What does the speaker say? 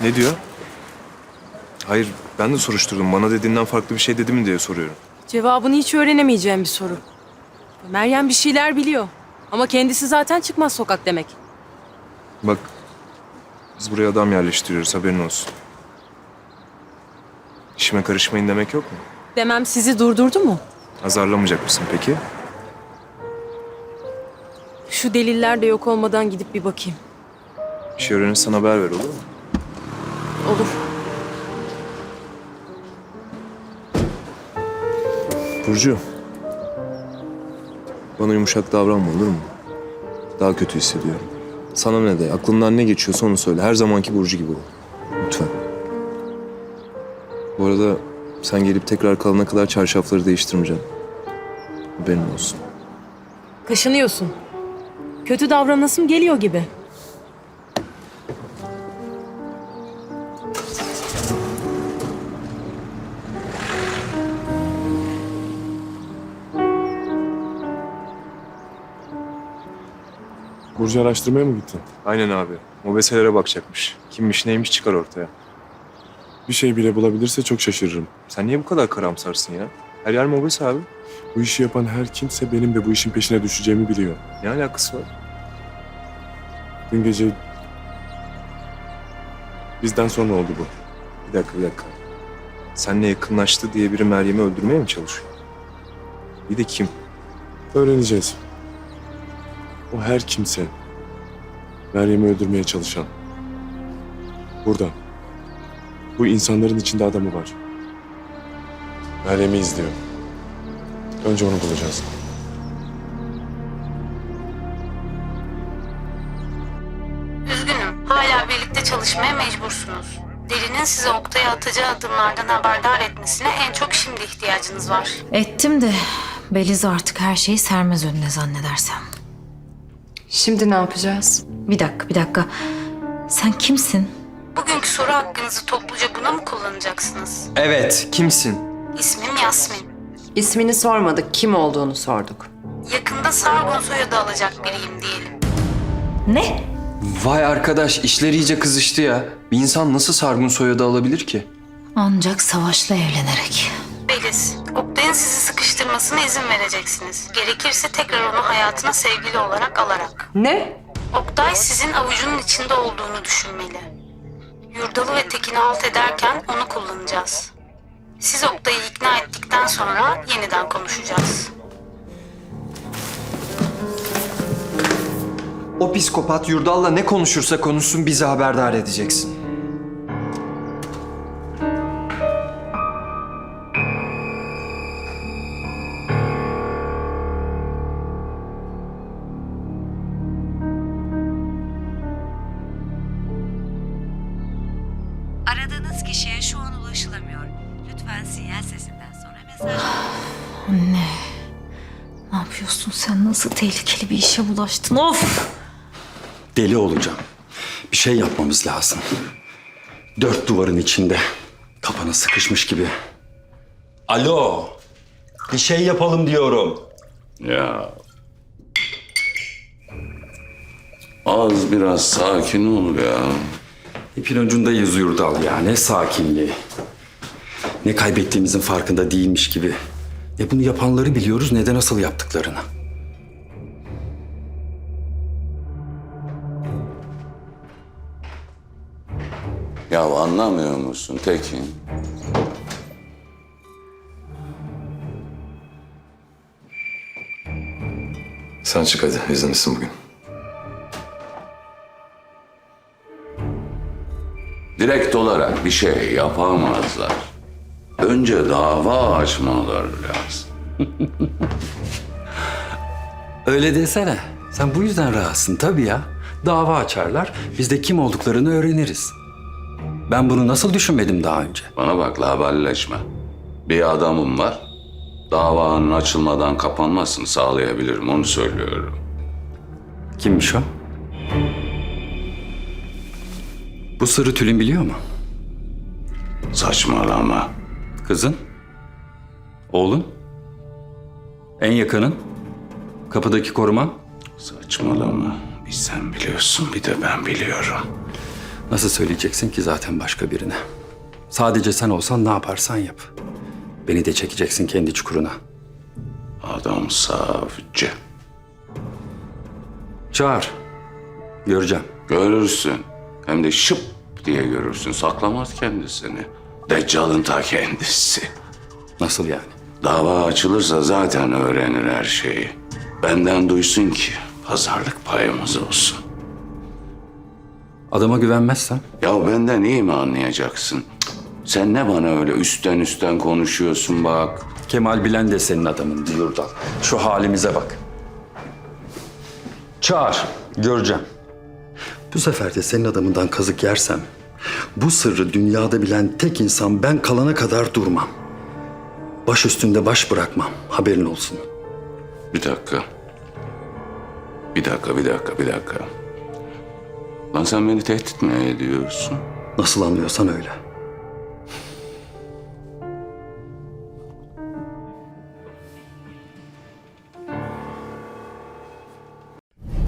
Ne diyor? Hayır ben de soruşturdum. Bana dediğinden farklı bir şey dedi mi diye soruyorum. Cevabını hiç öğrenemeyeceğim bir soru. Meryem bir şeyler biliyor. Ama kendisi zaten çıkmaz sokak demek. Bak biz buraya adam yerleştiriyoruz haberin olsun. İşime karışmayın demek yok mu? Demem sizi durdurdu mu? Azarlamayacak mısın peki? Şu deliller de yok olmadan gidip bir bakayım. Bir şey öğrenirsen haber ver olur mu? Olur. Burcu. Bana yumuşak davranma olur mu? Daha kötü hissediyorum. Sana ne de aklından ne geçiyorsa onu söyle. Her zamanki Burcu gibi ol. Lütfen. Bu arada sen gelip tekrar kalana kadar çarşafları değiştirmeyeceğim. Haberin olsun. Kaşınıyorsun. Kötü davranasım geliyor gibi. Burcu araştırmaya mı gittin? Aynen abi. Mobeselere bakacakmış. Kimmiş neymiş çıkar ortaya. Bir şey bile bulabilirse çok şaşırırım. Sen niye bu kadar karamsarsın ya? Her yer mobese abi. Bu işi yapan her kimse benim de bu işin peşine düşeceğimi biliyor. Ne alakası var? Dün gece bizden sonra oldu bu. Bir dakika bir dakika. Seninle yakınlaştı diye biri Meryem'i öldürmeye mi çalışıyor? Bir de kim? Öğreneceğiz. O her kimse Meryem'i öldürmeye çalışan. Burada. Bu insanların içinde adamı var. Meryem'i izliyor. Önce onu bulacağız. Üzgünüm. Hala birlikte çalışmaya mecbursunuz. Derinin size Oktay'a atacağı adımlardan haberdar etmesine en çok şimdi ihtiyacınız var. Ettim de Beliz artık her şeyi sermez önüne zannedersem. Şimdi ne yapacağız? Bir dakika, bir dakika. Sen kimsin? Bugünkü soru hakkınızı topluca buna mı kullanacaksınız? Evet, kimsin? İsmim Yasmin. İsmini sormadık, kim olduğunu sorduk. Yakında Sargon soyadı alacak biriyim diyelim. Ne? Vay arkadaş, işler iyice kızıştı ya. Bir insan nasıl Sargun soyadı alabilir ki? Ancak savaşla evlenerek. Beliz, Oktay'ın sizi sıkıştırmasına izin vereceksiniz. Gerekirse tekrar onu hayatına sevgili olarak alarak. Ne? Oktay sizin avucunun içinde olduğunu düşünmeli. Yurdalı ve Tekin'i alt ederken onu kullanacağız. Siz Oktay'ı ikna ettikten sonra yeniden konuşacağız. O psikopat Yurdal'la ne konuşursa konuşsun bizi haberdar edeceksin. Aradığınız kişiye şu an ulaşılamıyor. Lütfen sinyal sesinden sonra mesaj Anne. Ne yapıyorsun sen? Nasıl tehlikeli bir işe bulaştın? Of! Deli olacağım. Bir şey yapmamız lazım. Dört duvarın içinde. Kafana sıkışmış gibi. Alo. Bir şey yapalım diyorum. Ya. Az biraz sakin ol ya. İpin ucundayız Yurdal ya. Ne sakinliği. Ne kaybettiğimizin farkında değilmiş gibi. Ne bunu yapanları biliyoruz ne de nasıl yaptıklarını. Ya anlamıyor musun Tekin? Sen çık hadi izinlisin bugün. Direkt olarak bir şey yapamazlar. Önce dava açmaları lazım. Öyle desene. Sen bu yüzden rahatsın tabii ya. Dava açarlar. Biz de kim olduklarını öğreniriz. Ben bunu nasıl düşünmedim daha önce? Bana bak laballeşme. Bir adamım var. Davanın açılmadan kapanmasını sağlayabilirim onu söylüyorum. Kimmiş o? Bu sırrı Tülin biliyor mu? Saçmalama. Kızın? Oğlun? En yakının? Kapıdaki koruman? Saçmalama. Bir sen biliyorsun bir de ben biliyorum. Nasıl söyleyeceksin ki zaten başka birine? Sadece sen olsan ne yaparsan yap. Beni de çekeceksin kendi çukuruna. Adam savcı. Çağır. Göreceğim. Görürsün. Hem de şıp diye görürsün. Saklamaz kendisini. Deccal'ın ta kendisi. Nasıl yani? Dava açılırsa zaten öğrenir her şeyi. Benden duysun ki pazarlık payımız olsun. Adama güvenmezsem? Ya benden iyi mi anlayacaksın? Sen ne bana öyle üstten üstten konuşuyorsun bak. Kemal Bilen de senin adamın Yurdal. Şu halimize bak. Çağır. Göreceğim. Bu sefer de senin adamından kazık yersem... ...bu sırrı dünyada bilen tek insan ben kalana kadar durmam. Baş üstünde baş bırakmam. Haberin olsun. Bir dakika. Bir dakika, bir dakika, bir dakika. Lan sen beni tehdit mi ediyorsun? Nasıl anlıyorsan öyle.